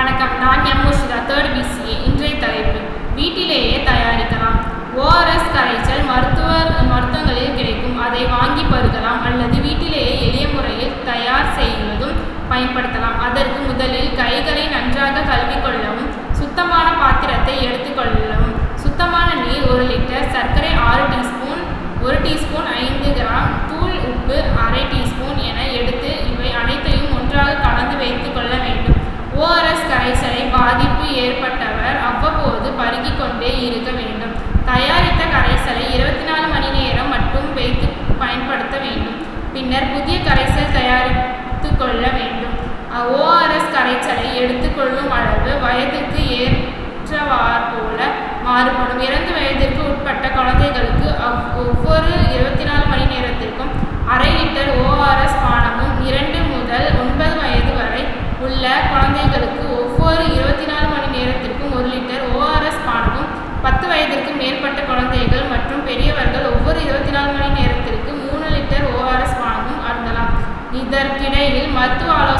வணக்கம். நான் M Mushida third PCA இன்றைய தலைப்பு. வீட்டிலேயே தயாரிக்கலாம். ஓஆர்எஸ் கரைச்சல் மருத்துவ மருத்துவங்களில் கிடைக்கும். அதை வாங்கி பருகலாம் அல்லது வீட்டிலேயே எளிய முறையில் தயார் செய்வதும் பயன்படுத்தலாம். அதற்கு முதலில் கைகளை நன்றாக கழுவி கொள்ளவும் சுத்தமான பாத்திரத்தை எடுத்துக்கொள்ளவும் சுத்தமான நீர் ஒரு லிட்டர் சர்க்கரை ஆறு டீஸ்பூன் ஒரு டீஸ்பூன் ஐந்து கிராம் தூள் உப்பு அரை டீஸ்பூன் ஏற்பட்டவர் அவ்வப்போது பருகிக் கொண்டே இருக்க வேண்டும். தயாரித்த கரைசலை இருபத்தி நாலு மணி நேரம் மட்டும் வைத்து பயன்படுத்த வேண்டும். பின்னர் புதிய கரைசல் தயாரித்து கொள்ள வேண்டும். ஓஆர்எஸ் கரைசலை எடுத்துக்கொள்ளும் அளவு வயதுக்கு ஏற்றவார் போல மாறுபடும். இரண்டு வயதிற்கு உட்பட்ட குழந்தைகளுக்கு அவ் ஒவ்வொரு இருபத்தி நாலு மணி நேரத்திற்கும் அரை லிட்டர் ஓஆர்எஸ் பானமும் இரண்டு முதல் ஒன்பது வயது வரை உள்ள குழந்தைகளுக்கு ஒவ்வொரு இருபத்தி நாலு மணி நேரத்திற்கும் ஒரு லிட்டர் ஓஆர்எஸ் பானமும் பத்து வயதிற்கு மேற்பட்ட குழந்தைகள் மற்றும் பெரியவர்கள் ஒவ்வொரு இருபத்தி நாலு மணி நேரத்திற்கு மூணு லிட்டர் ஓஆர்எஸ் பானமும் அருந்தலாம் இதற்கிடையில் மருத்துவ ஆலோசனை